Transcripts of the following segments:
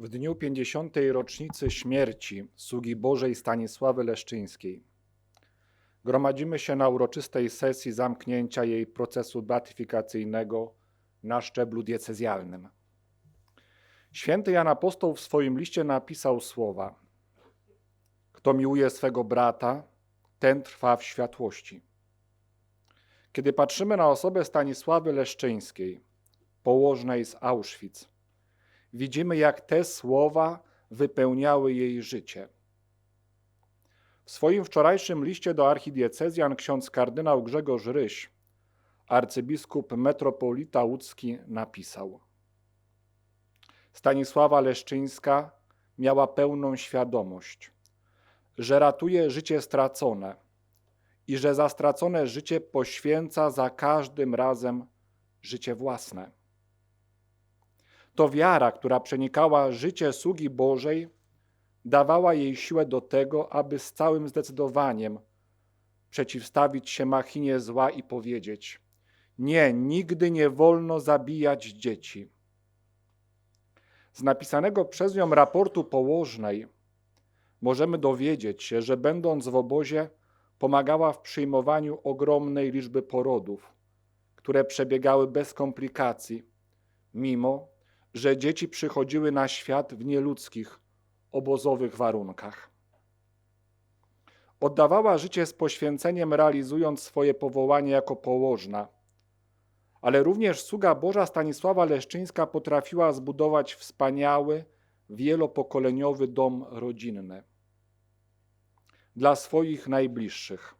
W dniu 50. rocznicy śmierci sługi Bożej Stanisławy Leszczyńskiej gromadzimy się na uroczystej sesji zamknięcia jej procesu beatyfikacyjnego na szczeblu diecezjalnym. Święty Jan Apostoł w swoim liście napisał słowa: Kto miłuje swego brata, ten trwa w światłości. Kiedy patrzymy na osobę Stanisławy Leszczyńskiej, położnej z Auschwitz, widzimy, jak te słowa wypełniały jej życie. W swoim wczorajszym liście do archidiecezjan ksiądz kardynał Grzegorz Ryś, arcybiskup metropolita łódzki, napisał: Stanisława Leszczyńska miała pełną świadomość, że ratuje życie stracone i że za stracone życie poświęca za każdym razem życie własne. To wiara, która przenikała życie sługi Bożej, dawała jej siłę do tego, aby z całym zdecydowaniem przeciwstawić się machinie zła i powiedzieć: Nie, nigdy nie wolno zabijać dzieci. Z napisanego przez nią raportu położnej możemy dowiedzieć się, że będąc w obozie, pomagała w przyjmowaniu ogromnej liczby porodów, które przebiegały bez komplikacji, mimo że dzieci przychodziły na świat w nieludzkich, obozowych warunkach. Oddawała życie z poświęceniem, realizując swoje powołanie jako położna, ale również sługa Boża Stanisława Leszczyńska potrafiła zbudować wspaniały, wielopokoleniowy dom rodzinny. Dla swoich najbliższych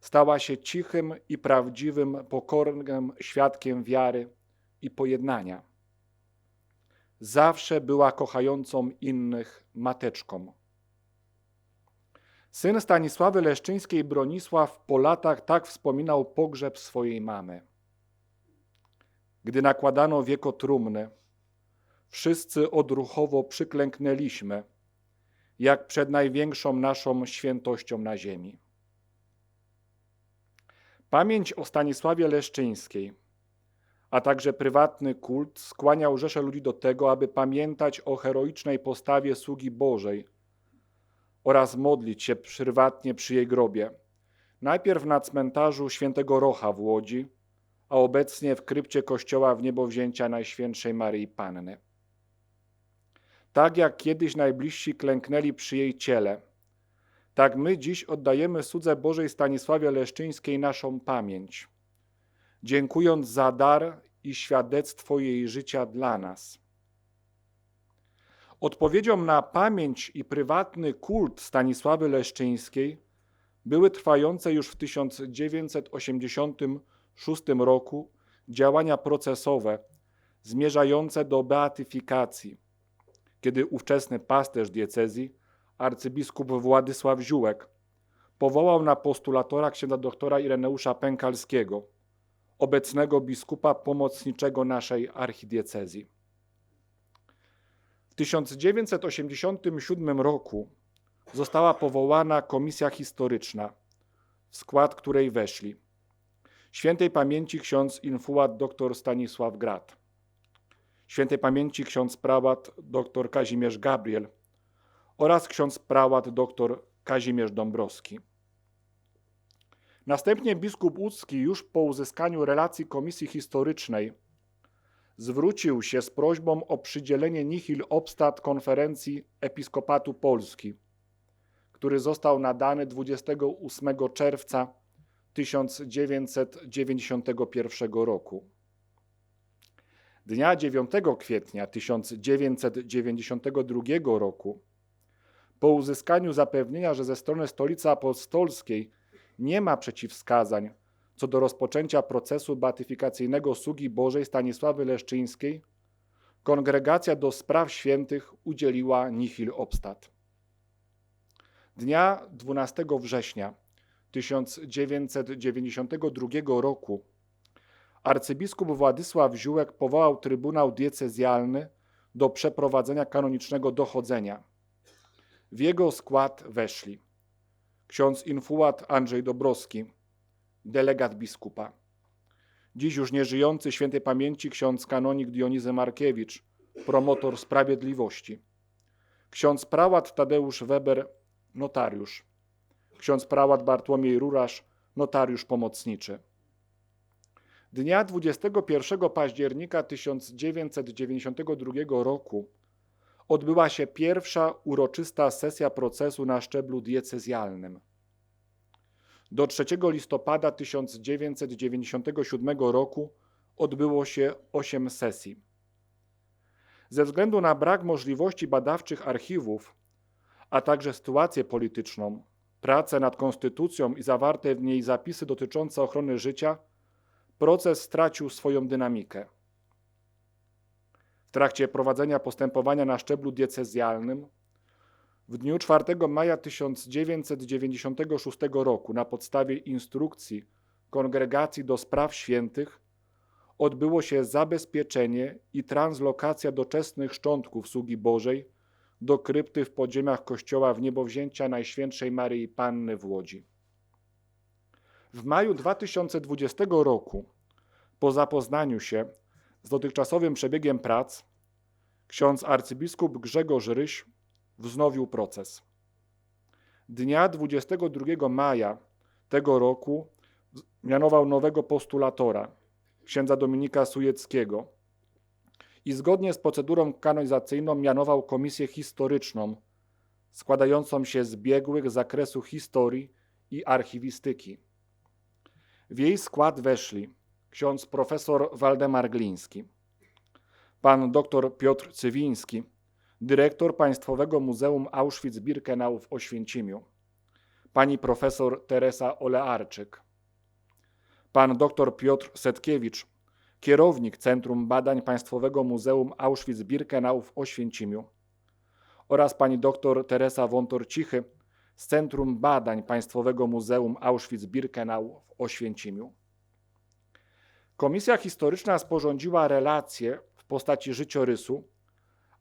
stała się cichym i prawdziwym, pokornym świadkiem wiary i pojednania zawsze była kochającą innych mateczką. Syn Stanisławy Leszczyńskiej Bronisław po latach tak wspominał pogrzeb swojej mamy. Gdy nakładano wieko trumny, wszyscy odruchowo przyklęknęliśmy, jak przed największą naszą świętością na ziemi. Pamięć o Stanisławie Leszczyńskiej – a także prywatny kult skłaniał rzesze ludzi do tego, aby pamiętać o heroicznej postawie sługi Bożej oraz modlić się prywatnie przy jej grobie. Najpierw na cmentarzu świętego Rocha w Łodzi, a obecnie w krypcie kościoła w niebowzięcia Najświętszej Maryi Panny. Tak jak kiedyś najbliżsi klęknęli przy jej ciele, tak my dziś oddajemy Słudze Bożej Stanisławie Leszczyńskiej naszą pamięć – dziękując za dar i świadectwo jej życia dla nas. Odpowiedzią na pamięć i prywatny kult Stanisławy Leszczyńskiej były trwające już w 1986 roku działania procesowe zmierzające do beatyfikacji, kiedy ówczesny pasterz diecezji, arcybiskup Władysław Ziółek, powołał na postulatora księdza doktora Ireneusza Pękalskiego – obecnego biskupa pomocniczego naszej archidiecezji. W 1987 roku została powołana komisja historyczna, w skład której weszli świętej pamięci ksiądz infuat dr Stanisław Grat, świętej pamięci ksiądz prałat dr Kazimierz Gabriel oraz ksiądz prałat dr Kazimierz Dąbrowski. Następnie biskup łódzki już po uzyskaniu relacji komisji historycznej zwrócił się z prośbą o przydzielenie nihil obstat konferencji Episkopatu Polski, który został nadany 28 czerwca 1991 roku. Dnia 9 kwietnia 1992 roku, po uzyskaniu zapewnienia, że ze strony Stolicy Apostolskiej nie ma przeciwwskazań co do rozpoczęcia procesu beatyfikacyjnego sługi Bożej Stanisławy Leszczyńskiej, Kongregacja do Spraw Świętych udzieliła nihil obstat. Dnia 12 września 1992 roku arcybiskup Władysław Ziółek powołał Trybunał Diecezjalny do przeprowadzenia kanonicznego dochodzenia. W jego skład weszli ksiądz infuat Andrzej Dobrowski, delegat biskupa. Dziś już nieżyjący świętej pamięci ksiądz kanonik Dionizy Markiewicz, promotor sprawiedliwości. Ksiądz prałat Tadeusz Weber, notariusz. Ksiądz prałat Bartłomiej Rurasz, notariusz pomocniczy. Dnia 21 października 1992 roku odbyła się pierwsza uroczysta sesja procesu na szczeblu diecezjalnym. Do 3 listopada 1997 roku odbyło się 8 sesji. Ze względu na brak możliwości badawczych archiwów, a także sytuację polityczną, pracę nad konstytucją i zawarte w niej zapisy dotyczące ochrony życia, proces stracił swoją dynamikę. Trakcie prowadzenia postępowania na szczeblu diecezjalnym w dniu 4 maja 1996 roku na podstawie instrukcji Kongregacji do Spraw Świętych odbyło się zabezpieczenie i translokacja doczesnych szczątków sługi Bożej do krypty w podziemiach kościoła w niebowzięcia Najświętszej Maryi Panny w Łodzi. W maju 2020 roku, po zapoznaniu się z dotychczasowym przebiegiem prac, ksiądz arcybiskup Grzegorz Ryś wznowił proces. Dnia 22 maja tego roku mianował nowego postulatora, księdza Dominika Sujeckiego i zgodnie z procedurą kanonizacyjną mianował komisję historyczną składającą się z biegłych zakresu historii i archiwistyki. W jej skład weszli ksiądz profesor Waldemar Gliński, pan dr Piotr Cywiński, dyrektor Państwowego Muzeum Auschwitz-Birkenau w Oświęcimiu, pani profesor Teresa Olearczyk, pan dr Piotr Setkiewicz, kierownik Centrum Badań Państwowego Muzeum Auschwitz-Birkenau w Oświęcimiu oraz pani dr Teresa Wątor-Cichy z Centrum Badań Państwowego Muzeum Auschwitz-Birkenau w Oświęcimiu. Komisja historyczna sporządziła relację w postaci życiorysu,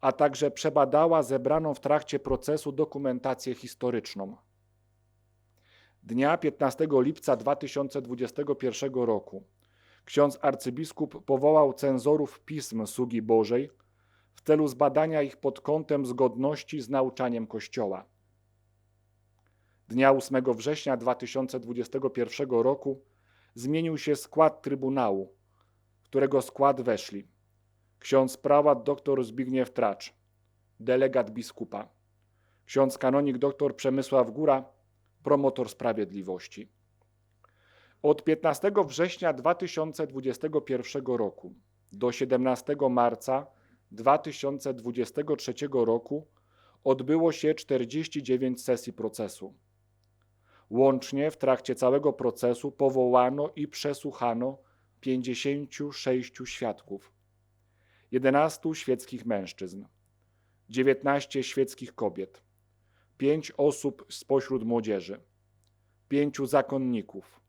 a także przebadała zebraną w trakcie procesu dokumentację historyczną. Dnia 15 lipca 2021 roku ksiądz arcybiskup powołał cenzorów pism sługi Bożej w celu zbadania ich pod kątem zgodności z nauczaniem Kościoła. Dnia 8 września 2021 roku zmienił się skład Trybunału, w którego skład weszli ksiądz prałat dr Zbigniew Tracz, delegat biskupa, ksiądz kanonik dr Przemysław Góra, promotor sprawiedliwości. Od 15 września 2021 roku do 17 marca 2023 roku odbyło się 49 sesji procesu. Łącznie w trakcie całego procesu powołano i przesłuchano 56 świadków, 11 świeckich mężczyzn, 19 świeckich kobiet, 5 osób spośród młodzieży, 5 zakonników,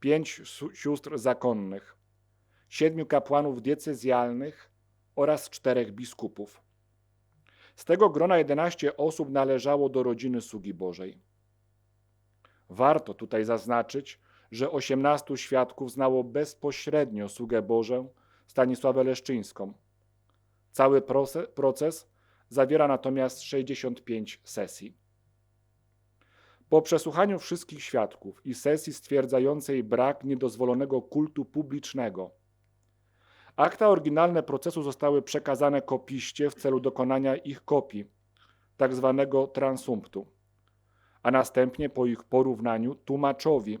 5 sióstr zakonnych, 7 kapłanów diecezjalnych oraz 4 biskupów. Z tego grona 11 osób należało do rodziny sługi Bożej. Warto tutaj zaznaczyć, że 18 świadków znało bezpośrednio sługę Bożą Stanisławę Leszczyńską. Cały proces zawiera natomiast 65 sesji. Po przesłuchaniu wszystkich świadków i sesji stwierdzającej brak niedozwolonego kultu publicznego, akta oryginalne procesu zostały przekazane kopiście w celu dokonania ich kopii, tak zwanego transumptu a następnie po ich porównaniu tłumaczowi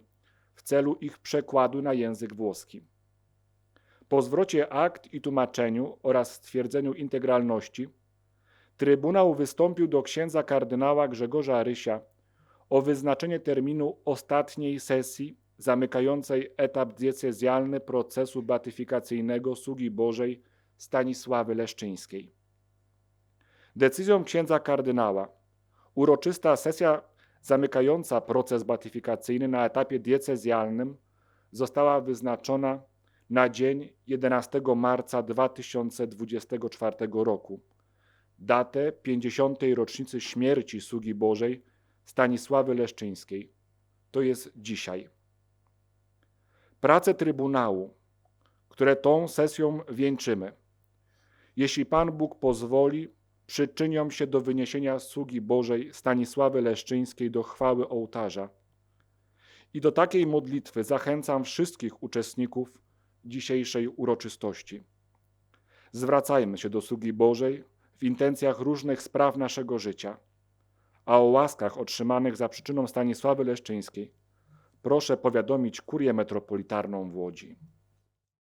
w celu ich przekładu na język włoski. Po zwrocie akt i tłumaczeniu oraz stwierdzeniu integralności, Trybunał wystąpił do księdza kardynała Grzegorza Rysia o wyznaczenie terminu ostatniej sesji zamykającej etap diecezjalny procesu beatyfikacyjnego sługi Bożej Stanisławy Leszczyńskiej. Decyzją księdza kardynała uroczysta sesja zamykająca proces beatyfikacyjny na etapie diecezjalnym została wyznaczona na dzień 11 marca 2024 roku, datę 50. rocznicy śmierci sługi Bożej Stanisławy Leszczyńskiej. To jest dzisiaj. Prace Trybunału, które tą sesją wieńczymy, jeśli Pan Bóg pozwoli, przyczynią się do wyniesienia sługi Bożej Stanisławy Leszczyńskiej do chwały ołtarza. I do takiej modlitwy zachęcam wszystkich uczestników dzisiejszej uroczystości. Zwracajmy się do sługi Bożej w intencjach różnych spraw naszego życia, a o łaskach otrzymanych za przyczyną Stanisławy Leszczyńskiej proszę powiadomić Kurię Metropolitarną w Łodzi.